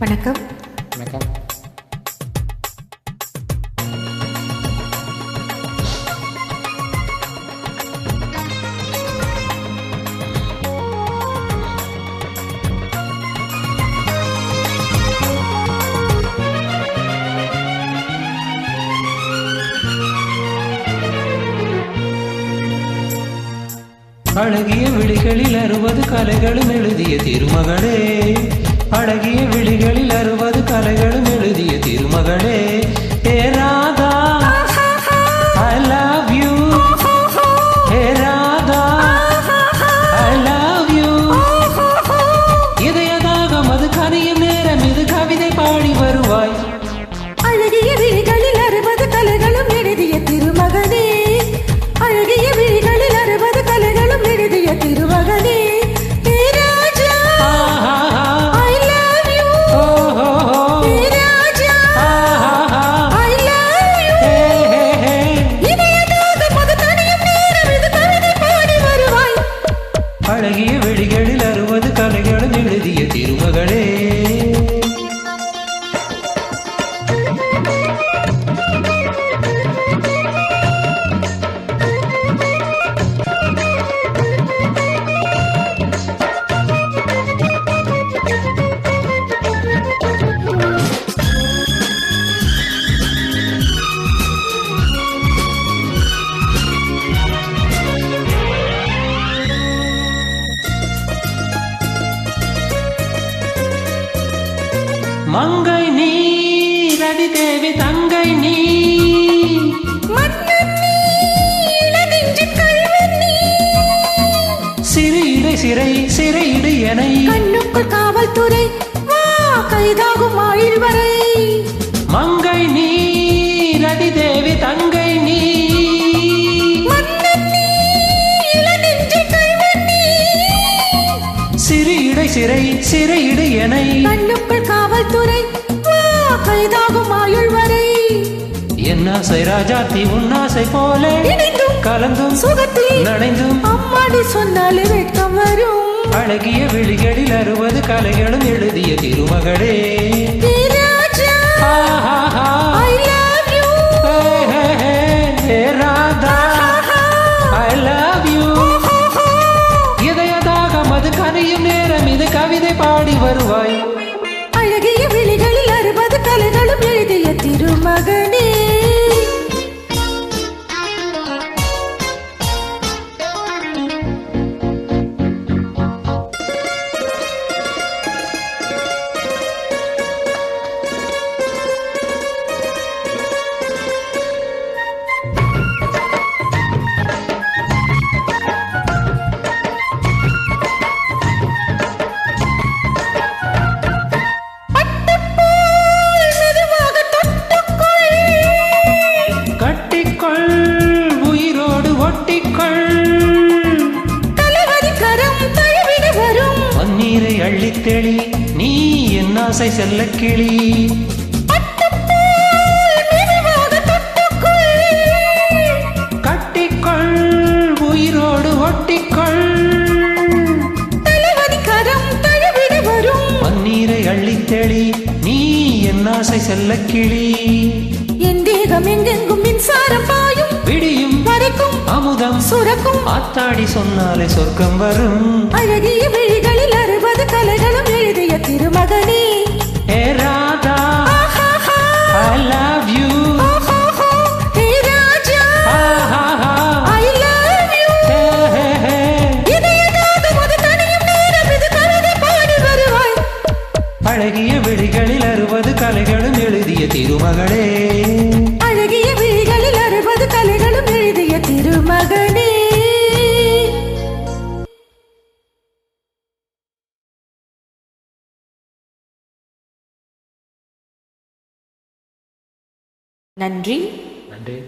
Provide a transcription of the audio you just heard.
வணக்கம். வணக்கம். அழகிய விழிகளில் அறுபது கலைகளும் எழுதிய திருமகளே. அழகிய விழிகளில் அறுபது கலைகளும் எழுதிய திருமகளே. அழகிய விழிகளில் அறுபது கலைகளும் எழுதிய திருமகளே. மங்கை நீ ரதி தேவி தங்கை நீ சிறு இடை சிறை சிறை இடு எனை. கண்ணுக்குள் காவல்துறை வா கைதாகும் ஆயுள் வரை. சிறு இடை சிறை சிறை இடு எனை கண்ணுக்குள் காவல்துறை கைதாகும் ஆயுள் வரை. என் ஆசை ராஜாத்தி உன் ஆசை போல. இணைந்தும் கலந்தும் சுகத்தில். நனைந்தும். அம்மாடி சொன்னாலே வெட்கம் வரும். அழகிய விழிகளில் அறுபது கலைகளும் எழுதிய திருமகளே. கனியும் நேரம் கவிதை பாடி வருவாய். அழகிய விழிகளில் அறுபது கலைகளும் எழுதிய திருமகனே. தெளி நீ என் ஆசை செல்ல கிளி. கட்டிக்கொள் உயிரோடு ஒட்டிக்கொள். பன்னீரை அள்ளித் தெளி நீ என் ஆசை செல்ல கிளி. என் தேகம் எங்கெங்கும் மின்சாரம் பாயும். விடியும் வரைக்கும் அமுதம். சுரக்கும். ஆத்தாடி சொன்னாலே சொர்க்கம் வரும். அழகிய விழிகளில் அறுபது கலைகளும் எழுதிய திருமகனே. Radha I love you. அழகிய விழிகளில் அறுபது கலைகளும் எழுதிய திருமகளே. நன்றி. நன்றி.